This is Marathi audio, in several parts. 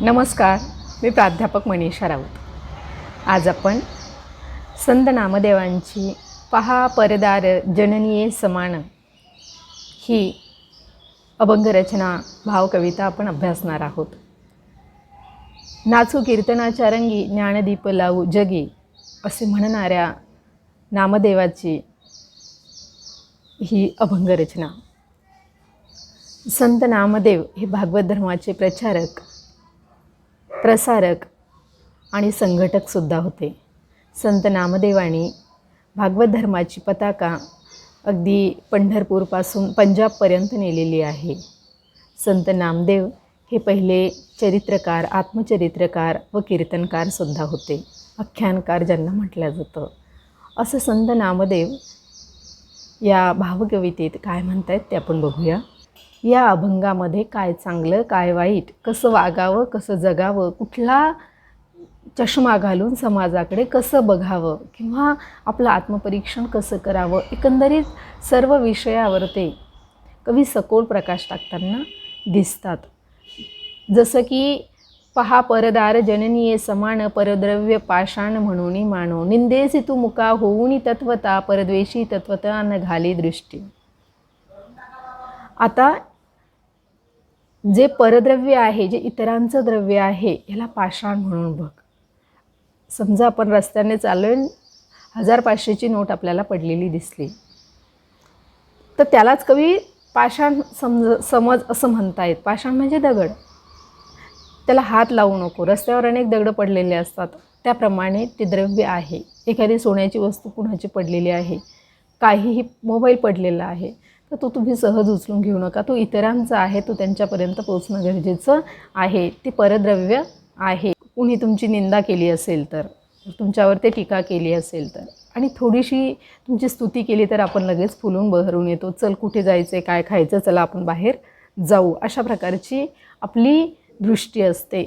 नमस्कार मी प्राध्यापक मनीषा राऊत. आज आपण संत नामदेवांची पहा परदार जननीये समान. ही अभंगरचना भावकविता आपण अभ्यासणार आहोत. नाचू कीर्तनाच्या रंगी ज्ञानदीप लावू जगी असे म्हणणाऱ्या नामदेवाची ही अभंगरचना संत नामदेव हे भागवत धर्माचे प्रचारक प्रसारक आणि संघटकसुद्धा होते. संत नामदेवानी भागवत धर्माची पताका अगदी पंढरपूरपासून पंजाबपर्यंत नेलेली आहे. संत नामदेव हे पहिले चरित्रकार आत्मचरित्रकार व कीर्तनकारसुद्धा होते. आख्यानकार ज्यांना म्हटलं जातं. असं संत नामदेव या भावकवितेत काय म्हणत आहेत ते आपण बघूया. या अभंगामध्ये काय चांगलं काय वाईट कसं वागावं कसं जगावं कुठला चष्मा घालून समाजाकडे कसं बघावं किंवा आपलं आत्मपरीक्षण कसं करावं एकंदरीत सर्व विषयावर ते कवी सखोल प्रकाश टाकताना दिसतात. जसं की पहा परदार जननीय समान परद्रव्य पाषाण म्हणून मानो निंदेसी तू मुका होऊनी तत्वता परद्वेषी तत्वता न घाली दृष्टी. आता जे परद्रव्य आहे जे इतरांचं द्रव्य आहे याला पाषाण म्हणून बघ. समजा आपण रस्त्याने चाललोय हजार पाचशेची नोट आपल्याला पडलेली दिसली. तर त्यालाच कवी पाषाण समज समज असं म्हणता येत पाषाण म्हणजे दगड. त्याला हात लावू नको. रस्त्यावर अनेक दगडं पडलेले असतात. त्याप्रमाणे ते द्रव्य आहे. एखादी सोन्याची वस्तू कुणाची पडलेली आहे? काहीही मोबाईल पडलेला आहे. तर तो तुम्ही सहज उचलून घेऊ नका. तो इतरांचा आहे तो त्यांच्यापर्यंत पोचणं गरजेचं आहे. ते परद्रव्य आहे. कुणी तुमची निंदा केली असेल तर तुमच्यावर ते टीका केली असेल तर. आणि थोडीशी तुमची स्तुती केली तर आपण लगेच फुलून बहरून येतो. चल कुठे जायचं काय खायचं चला आपण बाहेर जाऊ. अशा प्रकारची आपली दृष्टी असते.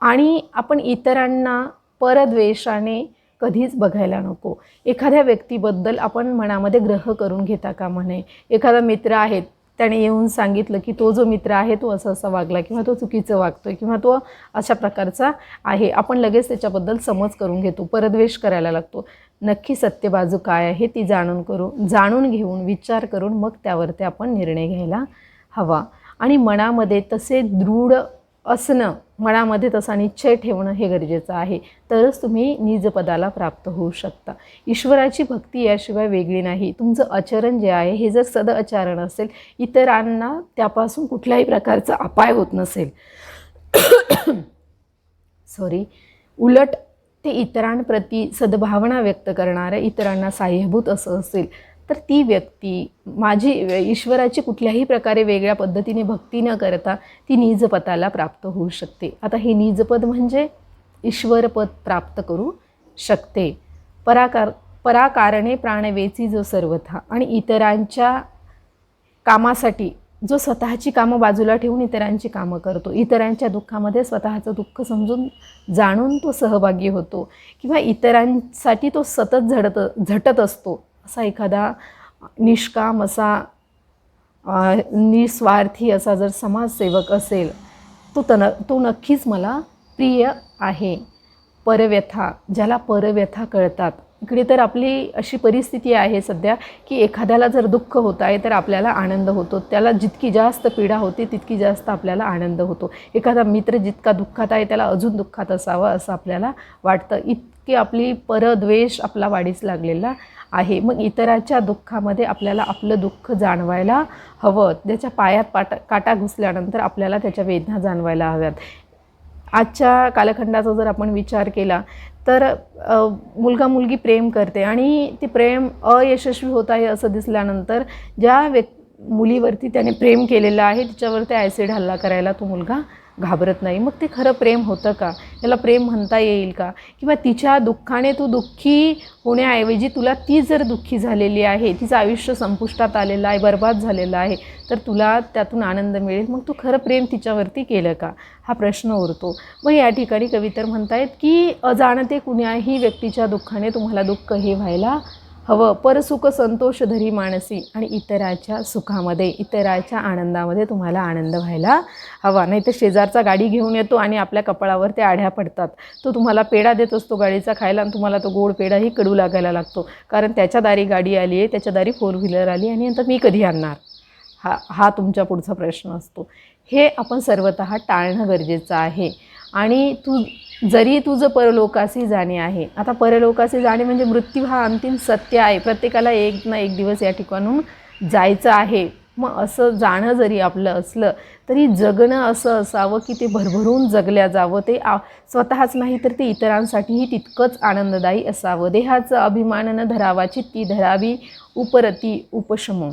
आणि आपण इतरांना परद्वेषाने कधीच बघायला नको. एखाद्या व्यक्तीबद्दल आपण मनामध्ये ग्रह करून घेता का म्हणे एखादा मित्र आहे त्याने येऊन सांगितलं की तो जो मित्र आहे तो असं असा वागला किंवा तो चुकीचं वागतोय किंवा तो अशा प्रकारचा आहे. आपण लगेच त्याच्याबद्दल समज करून घेतो परद्वेष करायला लागतो. नक्की सत्य बाजू काय आहे ती जाणून करू जाणून घेऊन विचार करून मग त्यावरती आपण निर्णय घ्यायला हवा. आणि मनामध्ये तसे दृढ असणं मनामध्ये तसा निश्चय ठेवणं हे गरजेचं आहे. तरच तुम्ही निजपदाला प्राप्त होऊ शकता. ईश्वराची भक्ती याशिवाय वेगळी नाही. तुमचं आचरण जे आहे हे जर सद आचरण असेल इतरांना त्यापासून कुठल्याही प्रकारचा अपाय होत नसेल. सॉरी उलट ते इतरांप्रती सद्भावना व्यक्त करणारं इतरांना साह्यभूत असं असेल. तर ती व्यक्ती माझी ईश्वराची कुठल्याही प्रकारे वेगळ्या पद्धतीने भक्ती न करता ती निजपदाला प्राप्त होऊ शकते. आता हे निजपद म्हणजे ईश्वरपद प्राप्त करू शकते. पराकार पराकारणे प्राणवेची जो सर्वथा आणि इतरांच्या कामासाठी जो स्वतःची कामं बाजूला ठेवून इतरांची कामं करतो. इतरांच्या दुःखामध्ये स्वतःचं दुःख समजून जाणून तो सहभागी होतो किंवा इतरांसाठी तो सतत झडत झटत असतो. असा एखादा निष्काम असा निस्वार्थी असा जर समाजसेवक असेल तो तन तो नक्कीच मला प्रिय आहे. परव्यथा ज्याला परव्यथा कळतात. इकडे तर आपली अशी परिस्थिती आहे सध्या की एखाद्याला जर दुःख होत आहे तर आपल्याला आनंद होतो. त्याला जितकी जास्त पीडा होते तितकी जास्त आपल्याला आनंद होतो. एखादा मित्र जितका दुःखात आहे त्याला अजून दुःखात असावं असं आपल्याला वाटतं. इतकी आपली परद्वेष आपला वाढीस लागलेला आहे. मग इतराच्या दुःखामध्ये आपल्याला आपलं दुःख जाणवायला हवं. त्याच्या पायात पाटा काटा घुसल्यानंतर आपल्याला त्याच्या वेदना जाणवायला हव्यात. आजच्या कालखंडाचा जर आपण विचार केला तर मुलगा मुलगी प्रेम करते आणि ते प्रेम अयशस्वी होत आहे असं दिसल्यानंतर ज्या व्यक् मुलीवरती त्याने प्रेम केलेलं आहे तिच्यावरती ॲसिड हल्ला करायला तो मुलगा घाबरत नाही. मग ते खरं प्रेम होतं का? त्याला प्रेम म्हणता येईल का? किंवा तिच्या दुःखाने तू दुःखी होण्याऐवजी तुला ती जर दुःखी झालेली आहे तिचं आयुष्य संपुष्टात आलेलं आहे बर्बाद झालेलं आहे तर तुला त्यातून आनंद मिळेल. मग तू खरं प्रेम तिच्यावरती केलं का? हा प्रश्न उरतो. मग या ठिकाणी कवितर म्हणतायत की अजाणते कुण्याही व्यक्तीच्या दुःखाने तुम्हाला दुःख हे व्हायला हवं. परसुख संतोष धरी मानसी आणि इतराच्या सुखामध्ये इतराच्या आनंदामध्ये तुम्हाला आनंद व्हायला हवा. नाही तर शेजारचा गाडी घेऊन येतो आणि आपल्या कपाळावर ते आढ्या पडतात. तो तुम्हाला पेढा देत असतो गाडीचा खायला आणि तुम्हाला तो गोड पेढाही कडू लागायला लागतो. कारण त्याच्या दारी गाडी आली आहे त्याच्या दारी फोर व्हीलर आली आणि नंतर मी कधी आणणार? हा हा तुमच्या पुढचा प्रश्न असतो. हे आपण सर्वत टाळणं गरजेचं आहे. आणि तू जरी तुझं परलोकाशी जाणे आहे आता परलोकाशी जाणे म्हणजे मृत्यू हा अंतिम सत्य आहे. प्रत्येकाला एक ना एक दिवस या ठिकाणून जायचं आहे. मग असं जाणं जरी आपलं असलं तरी जगणं असं असावं की ते भरभरून जगल्या जावं. ते आ स्वतःच नाही तर ते इतरांसाठीही तितकंच आनंददायी असावं. देहाचं अभिमानानं धरावाची ती धरावी उपरती उपशमो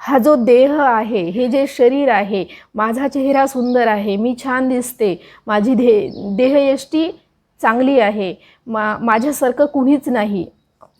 हा जो देह आहे हे जे शरीर आहे माझा चेहरा सुंदर आहे मी छान दिसते माझी दे देहयष्टी चांगली आहे मा माझ्यासारखं कुणीच नाही.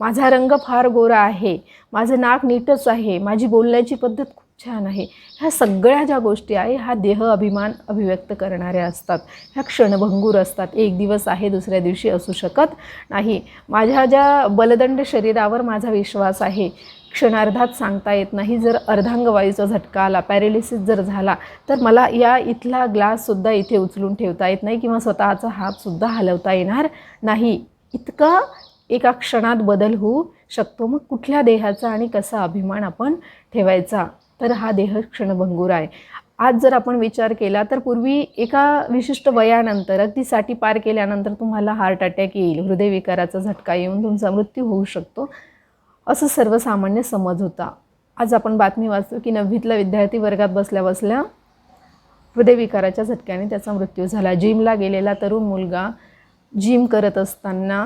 माझा रंग फार गोरा आहे माझं नाक नीटच आहे माझी बोलण्याची पद्धत खूप छान आहे. ह्या सगळ्या ज्या गोष्टी आहे हा देह अभिमान अभिव्यक्त करणाऱ्या असतात. ह्या क्षणभंगूर असतात. एक दिवस आहे दुसऱ्या दिवशी असू शकत नाही. माझ्या ज्या बलदंड शरीरावर माझा विश्वास आहे क्षणार्धात सांगता येत नाही. जर अर्धांगवायूचा झटका आला पॅरेलिसिस जर झाला तर मला या इथला ग्लाससुद्धा इथे उचलून ठेवता येत नाही किंवा स्वतःचा हातसुद्धा हलवता येणार नाही. इतका एका क्षणात बदल होऊ शकतो. मग कुठल्या देहाचा आणि कसा अभिमान आपण ठेवायचा? तर हा देह क्षणभंगूर आहे. आज जर आपण विचार केला तर पूर्वी एका विशिष्ट वयानंतर अगदी साठी पार केल्यानंतर तुम्हाला हार्ट अटॅक येईल. हृदयविकाराचा झटका येऊन तुमचा मृत्यू होऊ शकतो. असं सर्वसामान्य समज होता. आज आपण बातमी वाचतो की नववीतला विद्यार्थी वर्गात बसल्या बसल्या हृदयविकाराच्या झटक्याने त्याचा मृत्यू झाला. जिमला गेलेला तरुण मुलगा जिम करत असताना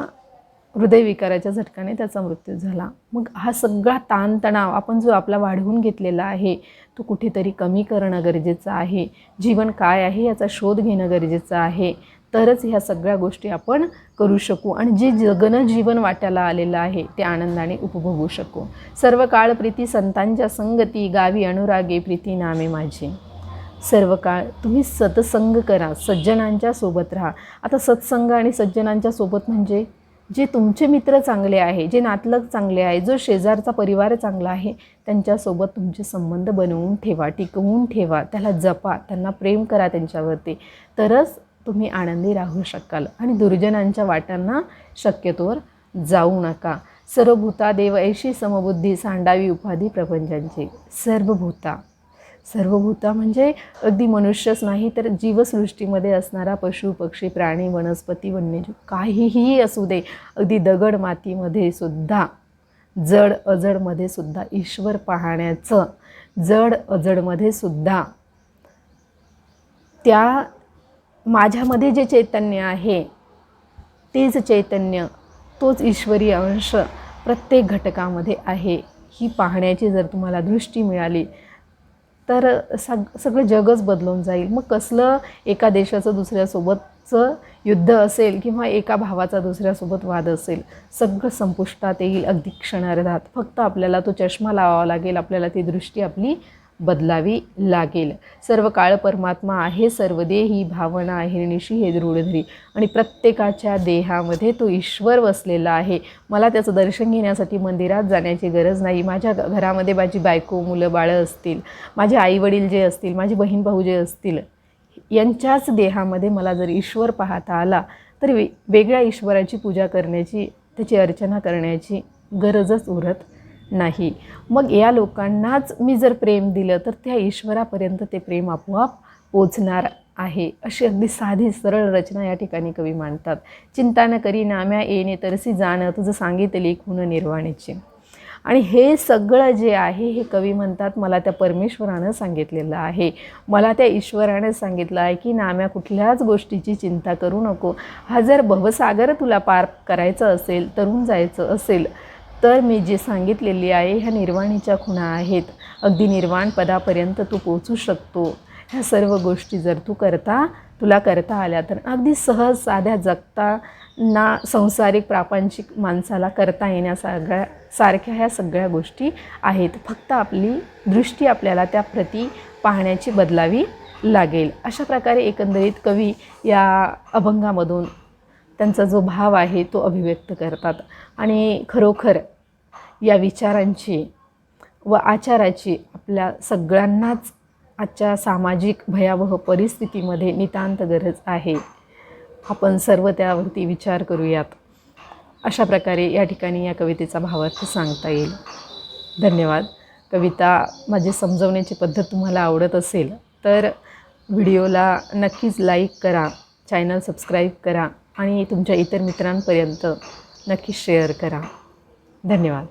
हृदयविकाराच्या झटक्याने त्याचा मृत्यू झाला. मग हा सगळा ताणतणाव आपण जो आपला वाढवून घेतलेला आहे तो कुठेतरी कमी करणं गरजेचं आहे. जीवन काय आहे याचा शोध घेणं गरजेचं आहे. तरच ह्या सगळ्या गोष्टी आपण करू शकू आणि जे जगनजीवन जीवन वाट्याला आलेलं आहे ते आनंदाने उपभोगू शकू. सर्व काळ प्रीती संतांच्या संगती गावी अनुरागे प्रीती नामे माझे. सर्व काळ तुम्ही सत्संग करा सज्जनांच्या सोबत राहा. आता सत्संग आणि सज्जनांच्या सोबत म्हणजे जे तुमचे मित्र चांगले आहे जे नातलग चांगले आहे जो शेजारचा परिवार चांगला आहे त्यांच्यासोबत तुमचे संबंध बनवून ठेवा टिकवून ठेवा. त्याला जपा त्यांना प्रेम करा त्यांच्यावरती. तरच तुम्ही आनंदी राहू शकाल. आणि दुर्जनांच्या वाटांना शक्यतोवर जाऊ नका. सर्वभूता देव ऐशी समबुद्धी सांडावी उपाधी प्रपंचांची. सर्वभूता. सर्वभूता म्हणजे अगदी मनुष्यच नाही तर जीवसृष्टीमध्ये असणारा पशु पक्षी प्राणी वनस्पती वन्यजीव काहीही असू दे. अगदी दगड मातीमध्ये सुद्धा जड अजडमध्ये सुद्धा ईश्वर पाहण्याचं जड अजडमध्ये सुद्धा त्या माझ्यामध्ये जे चैतन्य आहे तेच चैतन्य तोच ईश्वरी अंश प्रत्येक घटकामध्ये आहे. ही पाहण्याची जर तुम्हाला दृष्टी मिळाली तर सग सगळं जगच बदलून जाईल. मग कसलं एका देशाचं दुसऱ्यासोबतचं युद्ध असेल किंवा एका भावाचा दुसऱ्यासोबत वाद असेल सगळं संपुष्टात येईल अगदी क्षणार्धात. फक्त आपल्याला तो चष्मा लावावा लागेल आपल्याला ती दृष्टी आपली बदलावी लागेल. सर्व काळ परमात्मा आहे सर्व दे ही भावना आहे निशी हे दृढधरी आणि प्रत्येकाच्या देहामध्ये तो ईश्वर वसलेला आहे. मला त्याचं दर्शन घेण्यासाठी मंदिरात जाण्याची गरज नाही. माझ्या घरामध्ये माझी बायको मुलं बाळं असतील माझे आईवडील जे असतील माझी बहीण भाऊ जे असतील यांच्याच देहामध्ये मला जर ईश्वर पाहता आला तर वे वेगळ्या ईश्वराची पूजा करण्याची त्याची अर्चना करण्याची गरजच उरत नाही. मग या लोकांनाच मी जर प्रेम दिलं तर त्या ईश्वरापर्यंत ते प्रेम आपोआप पोचणार आहे अशी अगदी साधी सरळ रचना या ठिकाणी कवी मांडतात. चिंता न करी नाम्या येणे तरसी जाणं तुझं सांगितले खून निर्वाणीचे. आणि हे सगळं जे आहे हे कवी म्हणतात मला त्या परमेश्वरानं सांगितलेलं आहे. मला त्या ईश्वरानं सांगितलं आहे की नाम्या कुठल्याच गोष्टीची चिंता करू नको. हा जर भवसागर तुला पार करायचं असेल तरून जायचं असेल तर मी जे सांगितलेली आहे ह्या निर्वाणीच्या खुणा आहेत. अगदी निर्वाण पदापर्यंत तू पोचू शकतो. ह्या सर्व गोष्टी जर तू करता तुला करता आल्या तर अगदी सहज साध्या जगता ना संसारिक प्रापंचिक माणसाला करता येण्यासारख्या सारख्या ह्या सगळ्या गोष्टी आहेत. फक्त आपली दृष्टी आपल्याला त्या प्रती पाहण्याची बदलावी लागेल. अशा प्रकारे एकंदरीत कवी या अभंगामधून त्यांचा जो भाव आहे तो अभिव्यक्त करतात. आणि खरोखर या विचारांची व आचाराची आपल्या सगळ्यांनाच आजच्या सामाजिक भयावह परिस्थितीमध्ये नितांत गरज आहे. आपण सर्व त्यावरती विचार करूयात. अशा प्रकारे या ठिकाणी या कवितेचा भावार्थ सांगता येईल. धन्यवाद. कविता माझी समजवण्याची पद्धत तुम्हाला आवडत असेल तर व्हिडिओला नक्कीच लाईक करा चॅनल सबस्क्राईब करा आणि तुमच्या इतर मित्रांपर्यंत नक्की शेअर करा. धन्यवाद.